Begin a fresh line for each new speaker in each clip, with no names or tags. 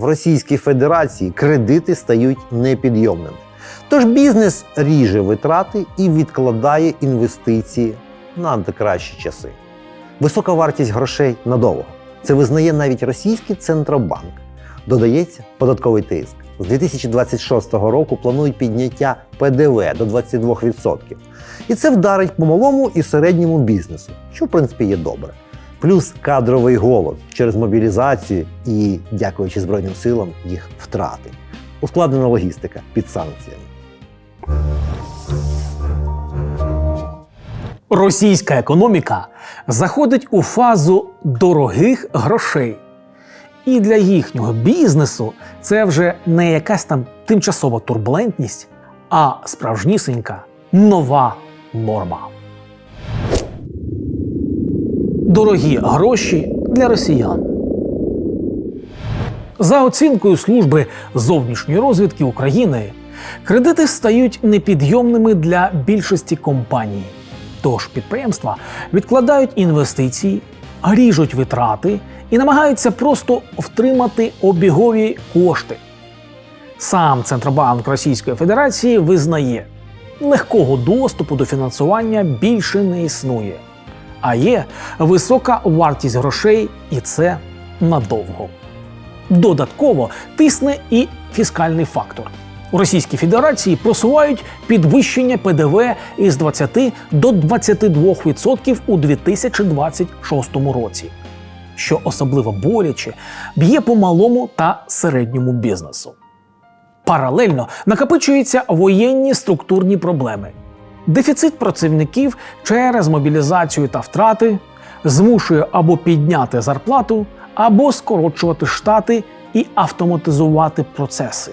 в Російській Федерації кредити стають непідйомними. Тож бізнес ріже витрати і відкладає інвестиції на кращі часи. Висока вартість грошей надовго. Це визнає навіть російський центробанк. Додається податковий тиск. З 2026 року планують підняття ПДВ до 22%. І це вдарить по малому і середньому бізнесу, що в принципі є добре. Плюс кадровий голод через мобілізацію і, дякуючи Збройним силам, їх втрати. Ускладнена логістика під санкціями.
Російська економіка заходить у фазу дорогих грошей. І для їхнього бізнесу це вже не якась там тимчасова турбулентність, а справжнісінька нова норма. Дорогі гроші для росіян. За оцінкою служби зовнішньої розвідки України, кредити стають непідйомними для більшості компаній. Тож підприємства відкладають інвестиції, ріжуть витрати і намагаються просто втримати обігові кошти. Сам Центробанк Російської Федерації визнає, легкого доступу до фінансування більше не існує, а є висока вартість грошей, і це надовго. Додатково тисне і фіскальний фактор. У Російській Федерації просувають підвищення ПДВ із 20 до 22% у 2026 році, що особливо боляче б'є по малому та середньому бізнесу. Паралельно накопичуються воєнні структурні проблеми. Дефіцит працівників через мобілізацію та втрати змушує або підняти зарплату, або скорочувати штати і автоматизувати процеси.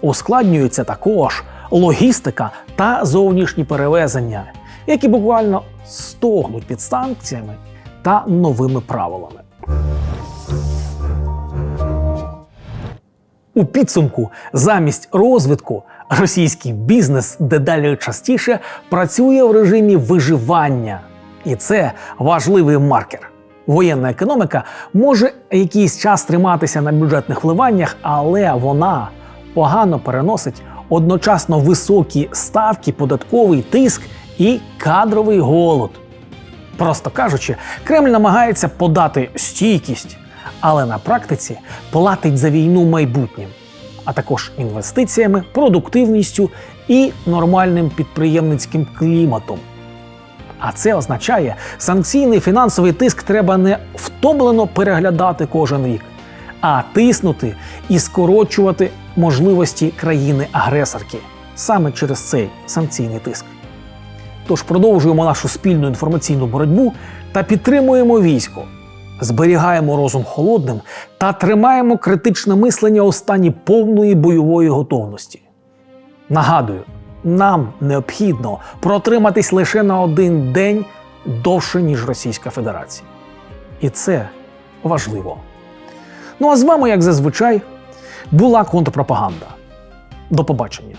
Ускладнюється також логістика та зовнішні перевезення, які буквально стогнуть під санкціями та новими правилами. У підсумку, замість розвитку, російський бізнес дедалі частіше працює в режимі виживання, і це важливий маркер. Воєнна економіка може якийсь час триматися на бюджетних вливаннях, але вона погано переносить одночасно високі ставки, податковий тиск і кадровий голод. Просто кажучи, Кремль намагається подати стійкість, але на практиці платить за війну майбутнім, а також інвестиціями, продуктивністю і нормальним підприємницьким кліматом. А це означає, санкційний фінансовий тиск треба не втомлено переглядати кожен рік, а тиснути і скорочувати можливості країни-агресорки саме через цей санкційний тиск. Тож продовжуємо нашу спільну інформаційну боротьбу та підтримуємо військо, зберігаємо розум холодним та тримаємо критичне мислення у стані повної бойової готовності. Нагадую, нам необхідно протриматись лише на один день довше, ніж Російська Федерація. І це важливо. Ну а з вами, як зазвичай, була контрпропаганда. До побачення.